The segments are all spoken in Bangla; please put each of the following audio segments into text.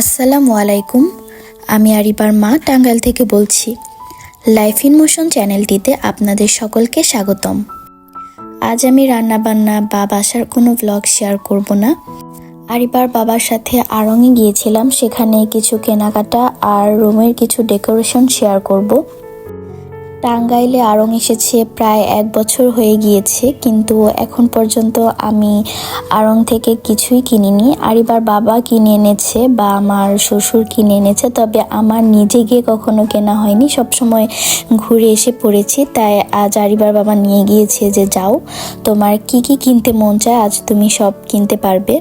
আসসালামু আলাইকুম, আমি আরিবার মা টাঙ্গাইল থেকে বলছি। লাইফ ইন মোশন চ্যানেলটিতে আপনাদের সকলকে স্বাগতম। আজ আমি রান্নাবান্না বা বাসার কোনো ব্লগ শেয়ার করব না। আরিবার বাবার সাথে আরঙে গিয়েছিলাম, সেখানে কিছু কেনাকাটা আর রুমের কিছু ডেকোরেশন শেয়ার করব। টাঙ্গাইলে আড়ং এসেছে প্রায় এক বছর হয়ে গিয়েছে, কিন্তু এখন পর্যন্ত আমি আড়ং থেকে কিছুই কিনিনি। আরিবার বাবা কিনে এনেছে বা আমার শ্বশুর কিনে এনেছে, তবে আমার নিজে গিয়ে কখনো কেনা হয়নি। সবসময় ঘুরে এসে পড়েছি, তাই আজ আরিবার বাবা নিয়ে গিয়েছে যে, যাও, তোমার কি কি কিনতে মন চায়, আজ তুমি সব কিনতে পারবে।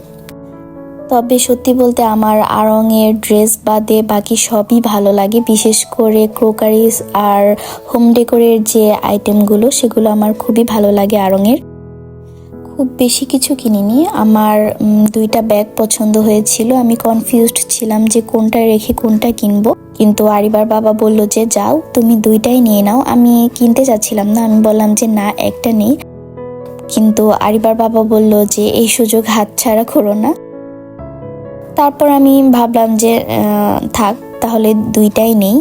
তবে সত্যি বলতে আমার আড়ংয়ের ড্রেস বাদে বাকি সবই ভালো লাগে, বিশেষ করে ক্রোকারিস আর হোম ডেকোরের যে আইটেমগুলো, সেগুলো আমার খুবই ভালো লাগে আড়ংয়ের খুব বেশি কিছু কিনিনি। আমার দুইটা ব্যাগ পছন্দ হয়েছিল। আমি কনফিউজড ছিলাম যে কোনটা রেখে কোনটা কিনবো। কিন্তু আরিবার বাবা বলল যে, যাও, তুমি দুইটাই নিয়ে নাও। আমি কিনতে চাচ্ছিলাম না। আমি বললাম যে, না, একটা নেই। কিন্তু আরিবার বাবা বলল যে, এই সুযোগ হাতছাড়া করো না। তারপর আমি ভাবলাম যে থাক, তাহলে দুইটাই নেই।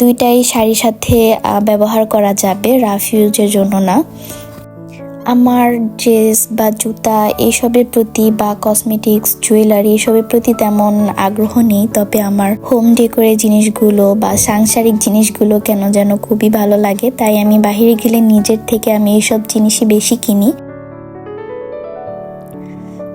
দুইটাই শাড়ির সাথে ব্যবহার করা যাবে, রাফ ইউজের জন্য না। আমার ড্রেস বা জুতা এসবের প্রতি বা কসমেটিক্স, জুয়েলারি এসবের প্রতি তেমন আগ্রহ নেই। তবে আমার হোম ডেকোরের জিনিসগুলো বা সাংসারিক জিনিসগুলো কেন যেন খুবই ভালো লাগে, তাই আমি বাইরে গেলে নিজের থেকে আমি এইসব জিনিসই বেশি কিনি।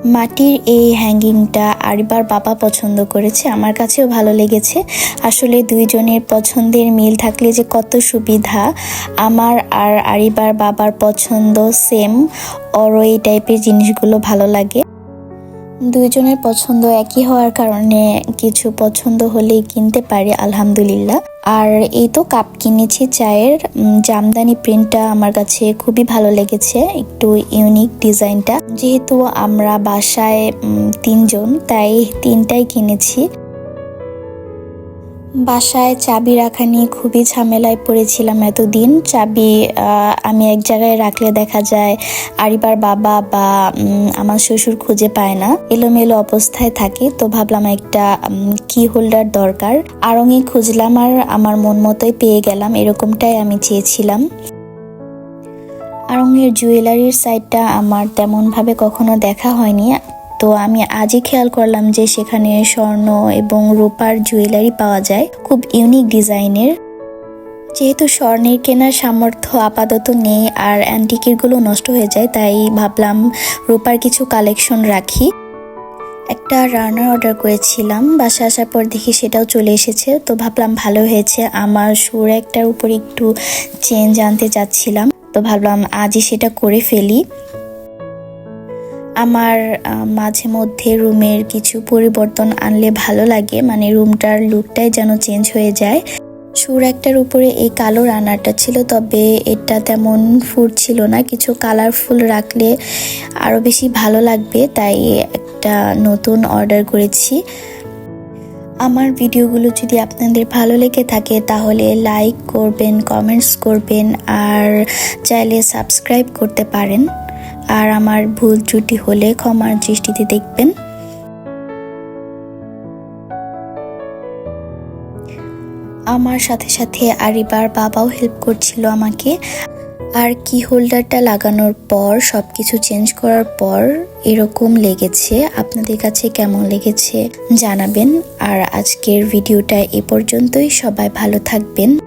মাটির এই হ্যাঙ্গিংটা আরিবার বাবা পছন্দ করেছে, আমার কাছেও ভালো লেগেছে। আসলে দুইজনের পছন্দের মিল থাকলে যে কত সুবিধা, আমার আর আরিবার বাবার পছন্দ সেম ওরও এই টাইপের জিনিসগুলো ভালো লাগে। দুইজনের পছন্দ একই হওয়ার কারণে কিছু পছন্দ হলেই কিনতে পারি, আলহামদুলিল্লাহ। আর এই তো কাপ কিনেছি চায়ের। জামদানি প্রিন্টটা আমার কাছে খুবই ভালো লেগেছে, একটু ইউনিক ডিজাইনটা যেহেতু আমরা বাসায় তিনজন, তাই তিনটাই কিনেছি। বাসায় চাবি রাখা নিয়ে খুবই ঝামেলায় পড়েছিলাম এতদিন। চাবি আমি এক জায়গায় রাখলে দেখা যায় আরিবার বাবা বা আমার শ্বশুর খুঁজে পায় না। এলোমেলো অবস্থায় থাকে, তো ভাবলাম একটা কি হোল্ডার দরকার। আরঙে খুঁজলাম আর আমার মন মতোই পেয়ে গেলাম, এরকমটাই আমি চেয়েছিলাম। আড়ংয়ের জুয়েলারির সাইডটা আমার তেমনভাবে কখনো দেখা হয়নি। তো আমি আজই খেয়াল করলাম যে সেখানে স্বর্ণ এবং রূপার জুয়েলারি পাওয়া যায়। খুব ইউনিক ডিজাইনের যেহেতু স্বর্ণের কেনার সামর্থ্য আপাতত নেই আর অ্যান্টিকেরগুলো নষ্ট হয়ে যায়, তাই ভাবলাম রূপার কিছু কালেকশন রাখি। একটা রানার অর্ডার করেছিলাম বাসা আসার পর দেখি সেটাও চলে এসেছে। তো ভাবলাম ভালো হয়েছে, আমার সুর একটার উপর একটু চেঞ্জ আনতে চাচ্ছিলাম। তো ভাবলাম আজই সেটা করে ফেলি। আমার মাঝে মধ্যে রুমের কিছু পরিবর্তন আনলে ভালো লাগে। মানে রুমটার লুকটাই যেন চেঞ্জ হয়ে যায়। সুর একটার উপরে এই কালো রানারটা ছিল, তবে এটা তেমন ফুড ছিল না। কিছু কালারফুল রাখলে আরও বেশি ভালো লাগবে, তাই একটা নতুন অর্ডার করেছি। আমার ভিডিওগুলো যদি আপনাদের ভালো লেগে থাকে, তাহলে লাইক করবেন, কমেন্টস করবেন, আর চাইলে সাবস্ক্রাইব করতে পারেন। আর আমার ভুল ত্রুটি হলে ক্ষমার দৃষ্টিতে দেখবেন। আমার সাথে সাথে আরিবার বাবাও হেল্প করছিল আমাকে। আর কি হোল্ডারটা লাগানোর পর সব কিছু চেঞ্জ করার পর এরকম লেগেছে। আপনাদের কাছে কেমন লেগেছে জানাবেন। আর আজকের ভিডিওটা এ পর্যন্তই। সবাই ভালো থাকবেন।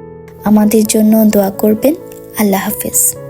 আমাদের জন্য দোয়া করবেন। আল্লাহ হাফেজ।